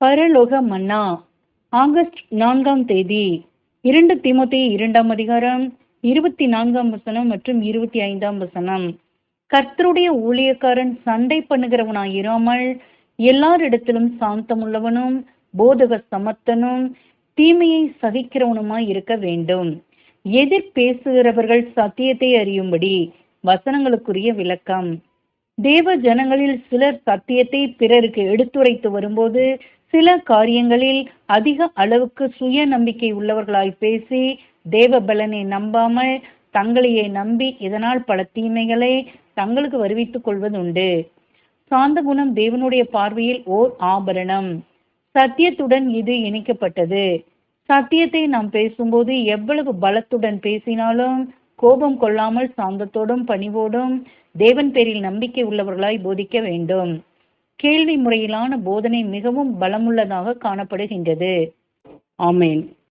பரலோக மன்னா ஆகஸ்ட் நான்காம் தேதி இரண்டு திமுத்தி இரண்டாம் அதிகாரம் இருபத்தி நான்காம் வசனம் மற்றும் இருபத்தி ஐந்தாம் வசனம். கர்த்தருடைய ஊழியக்காரன் சண்டை பண்ணுகிறவனாய் இராமல் எல்லாரிடத்திலும் சாந்தமுள்ளவனும் போதக சமர்த்தனும் தீமையை சகிக்கிறவனுமாய் இருக்க வேண்டும். எதிர் பேசுகிறவர்கள் சத்தியத்தை அறியும்படி வசனங்களுக்குரிய விளக்கம். தேவ ஜனங்களில் சிலர் சத்தியத்தை பிறருக்கு எடுத்துரைத்து வரும்போது சில காரியங்களில் அதிக அளவுக்கு சுய நம்பிக்கை உள்ளவர்களாய் பேசி தேவ பலனை நம்பாமல் தங்களையே நம்பி இதனால் பல தீமைகளை தங்களுக்கு வருவித்துக் கொள்வதுண்டு. சாந்த குணம் தேவனுடைய பார்வையில் ஓர் ஆபரணம். சத்தியத்துடன் இது இணைக்கப்பட்டது. சத்தியத்தை நாம் பேசும்போது எவ்வளவு பலத்துடன் பேசினாலும் கோபம் கொள்ளாமல் சாந்தத்தோடும் பணிவோடும் தேவன் பேரில் நம்பிக்கை உள்ளவர்களாய் போதிக்க வேண்டும். கேள்வி முறையிலான போதனை மிகவும் பலமுள்ளதாக காணப்படுகின்றது. ஆமேன்.